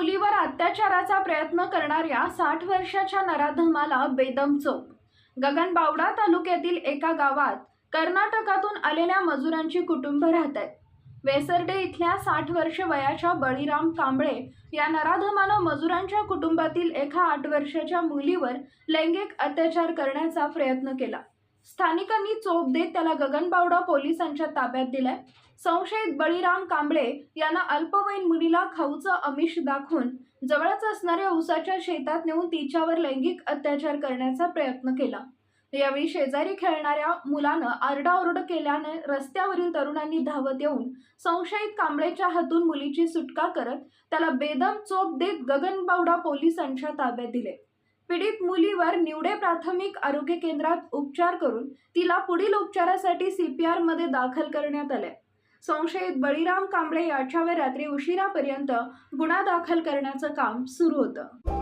मुलीवर अत्याचाराचा प्रयत्न करणाऱ्या साठ वर्षाच्या नराधमाला बेदम चोप. गगनबावडा तालुक्यातील एका गावात कर्नाटकातून आलेल्या मजुरांची कुटुंब राहत आहेत वेसर्डे इथल्या साठ वर्ष वयाच्या बळीराम कांबळे या नराधमानं मजुरांच्या कुटुंबातील एका आठ वर्षाच्या मुलीवर लैंगिक अत्याचार करण्याचा प्रयत्न केला. स्थानिकांनी चोप देत त्याला गगनबावडा पोलिसांच्या ताब्यात दिलाय. संशयित बळीराम कांबळे यांना अल्पवयीन मुलीला खाऊचं आमिष दाखवून जवळच असणाऱ्या उसाच्या शेतात नेऊन तिच्यावर लैंगिक अत्याचार करण्याचा प्रयत्न केला. यावेळी शेजारी खेळणाऱ्या मुलानं आरडाओरड केल्याने रस्त्यावरील तरुणांनी धावत येऊन संशयित कांबळेच्या हातून मुलीची सुटका करत त्याला बेदम चोप देत गगनबावडा पोलिसांच्या ताब्यात दिले. पीडित मुलीवर निवडे प्राथमिक आरोग्य केंद्रात उपचार करून तिला पुढील उपचारासाठी सीपीआरमध्ये दाखल करण्यात आले संशयित बळीराम कांबळे याच्यावर रात्री उशिरापर्यंत गुन्हा दाखल करण्याचं काम सुरू होतं.